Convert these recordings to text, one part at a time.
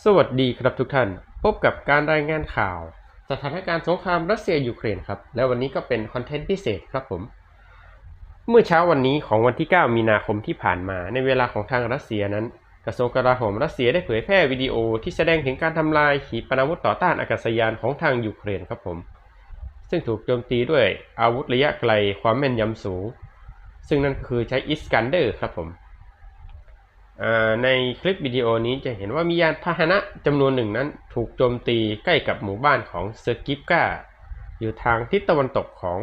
สวัสดีครับทุกท่าน พบกับการรายงานข่าว สถานการณ์สงครามรัสเซียยูเครนครับ และวันนี้ก็เป็นคอนเทนต์พิเศษครับผม เมื่อเช้าวันนี้ของวันที่ 9 มีนาคมที่ผ่านมาในเวลาของทางรัสเซียนั้น กระทรวงกลาโหมรัสเซียได้เผยแพร่วิดีโอที่แสดงถึงการทำลายขีปนาวุธต่อต้านอากาศยานของทางยูเครนครับผม ซึ่งถูกโจมตีด้วยอาวุธระยะไกลความแม่นยำสูง ซึ่งนั่นคือใช้อิสกันเดอร์ครับผม ในคลิปวิดีโอนี้จะเห็นว่ามียานพาหนะจำนวนหนึ่งนั้นถูกโจมตีใกล้กับหมู่บ้านของเซอร์กิฟกาอยู่ทางทิศตะวันตกของ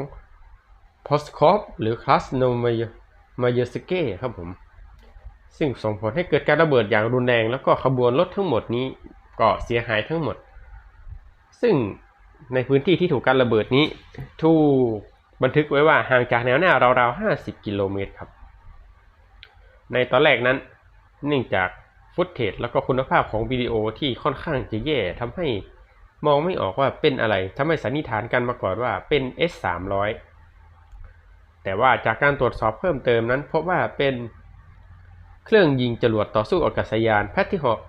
พอสคอฟหรือคลาสโนมายาเยสเก้ครับผม ซึ่งส่งผลให้เกิดการระเบิดอย่างรุนแรง แล้วก็ขบวนรถทั้งหมดนี้ก็เสียหายทั้งหมด ซึ่งในพื้นที่ที่ถูกการระเบิดนี้ ถูกบันทึกไว้ว่าห่างจากแนวหน้าราวๆ 50 กิโลเมตรครับ ในตอนแรกนั้น เนื่องจากฟุตเทจแล้วก็คุณภาพของวิดีโอที่ค่อนข้างจะแย่ทำให้มองไม่ออกว่าเป็นอะไรทำให้สันนิษฐานกันมาก่อนว่าเป็น S300 แต่ว่าจากการตรวจสอบเพิ่มเติมนั้น พบว่าเป็นเครื่องยิงจรวดต่อสู้อากาศยาน Patriot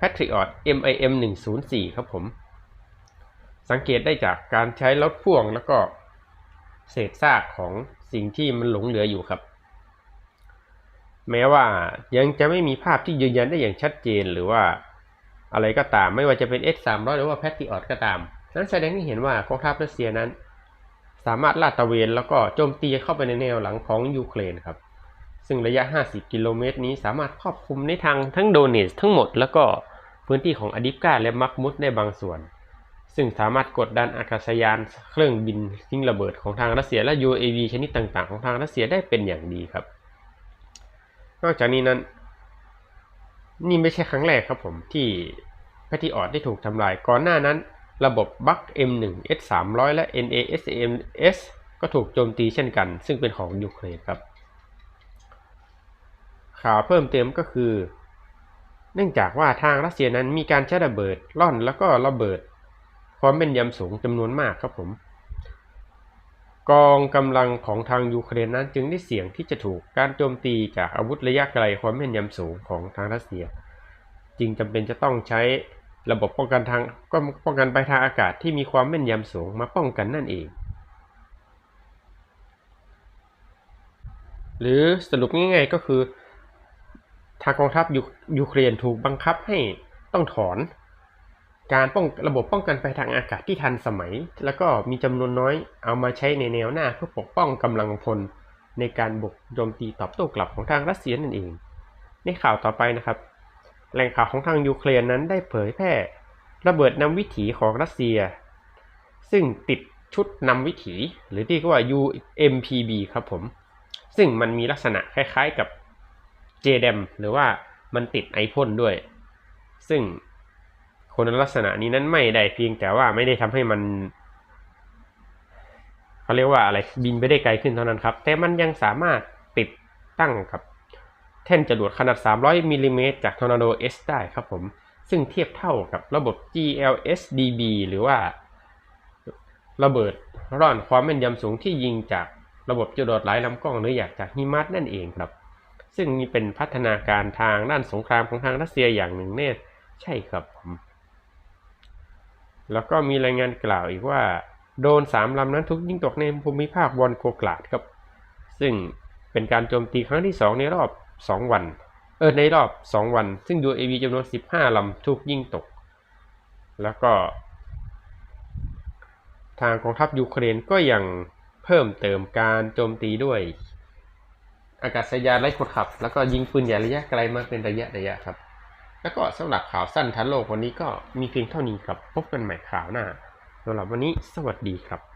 Patriot MIM 104ครับผม สังเกตได้จากการใช้รถพ่วงแล้วก็เศษซากของสิ่งที่มันหลงเหลืออยู่ครับ แม้ว่ายังจะไม่มีภาพที่ยืนยันได้อย่างชัดเจนหรือว่าอะไรก็ตามไม่ว่าจะเป็น S300 หรือว่า Patriot ก็ตาม นั้นแสดงให้เห็นว่ากองทัพรัสเซียนั้น สามารถลาดตระเวนแล้วก็โจมตีเข้าไปในแนวหลังของยูเครนครับ ซึ่งระยะ 50 กิโลเมตรนี้สามารถครอบคลุมในทางทั้งโดเนสทั้งหมด แล้วก็พื้นที่ของอดิฟกาและมักมุดได้บางส่วน ซึ่งสามารถกดดันอากาศยานเครื่องบินทิ้งระเบิดของทางรัสเซียและ UAV ชนิดต่างๆ ของทางรัสเซียได้เป็นอย่างดีครับ นอกจากนี้นั้น นี่ไม่ใช่ครั้งแรกครับผมที่แพทิออดได้ถูกทำลาย ก่อนหน้านั้น ระบบบัค M1 S300 และ NASAMS ก็ถูกโจมตีเช่นกัน ซึ่งเป็นของยูเครนครับ ข่าวเพิ่มเติมก็คือ เนื่องจากว่าทางรัสเซียนั้นมีการใช้ระเบิดล่อนแล้วก็ระเบิด ความเป็นยำสูงจำนวนมากครับผม กองกำลังของทางยูเครนนั้นจึงได้เสี่ยงที่จะถูกการโจมตีจากอาวุธระยะไกลความแม่นยำสูงของทางรัสเซีย จึงจำเป็นจะต้องใช้ระบบป้องกันทางก็ป้องกันไปทางอากาศที่มีความแม่นยำสูงมาป้องกันนั่นเอง หรือสรุปง่ายๆก็คือ ทางกองทัพยูยูเครนถูกบังคับให้ต้องถอน การป้องระบบป้องกันไปทางอากาศที่ทันสมัย แล้วก็มีจำนวนน้อยเอามาใช้ในแนวหน้าเพื่อปกป้องกำลังพล ในการบุกโจมตีตอบโต้กลับของทางรัสเซียนั่นเอง ในข่าวต่อไปนะครับ แหล่งข่าวของทางยูเครนนั้นได้เผยแพร่ ระเบิดนำวิถีของรัสเซีย ซึ่งติดชุดนำวิถี หรือที่เรียกว่า UMPB ครับผม ซึ่งมันมีลักษณะคล้ายๆกับ JDAM หรือว่ามันติดไอพ่นด้วย ซึ่ง คนลักษณะนี้นั้นไม่ได้เพียงแต่ว่าไม่ได้ทำให้มันเขาเรียกว่าอะไรบินไปได้ไกลขึ้นเท่านั้นครับ แต่มันยังสามารถติดตั้งกับแท่นจรวดขนาด 300มิลลิเมตรจาก Tornado S ได้ครับผม ซึ่งเทียบเท่ากับระบบ GLSDB หรือว่าระเบิดร่อนความแม่นยำสูงที่ยิงจากระบบจรวดหลายลำกล้องหรืออยากจากหิมะนั่นเองครับ ซึ่งนี่เป็นพัฒนาการทางด้านสงครามของทางรัสเซียอย่างหนึ่งเนี่ยใช่ครับผม แล้วก็มีรายงานกล่าวอีกว่า โดนสามลำนั้นทุกยิงตกในภูมิภาควอนโกกลาดครับ ซึ่งเป็นการโจมตีครั้งที่ 2 ในรอบ 2 วัน เออในรอบ 2 วัน ซึ่ง UAV จำนวน 15 ลำถูกยิงตก แล้วก็ ทางกองทัพยูเครนก็ยังเพิ่มเติมการโจมตีด้วย อากาศยานไร้คนขับ แล้วก็ยิงปืนใหญ่ระยะไกลมาเป็นระยะระยะครับ แล้วก็สำหรับข่าวสั้นทันโลกวันนี้ก็มีเพียงเท่านี้ครับ พบกันใหม่ข่าวหน้าสำหรับวันนี้สวัสดีครับ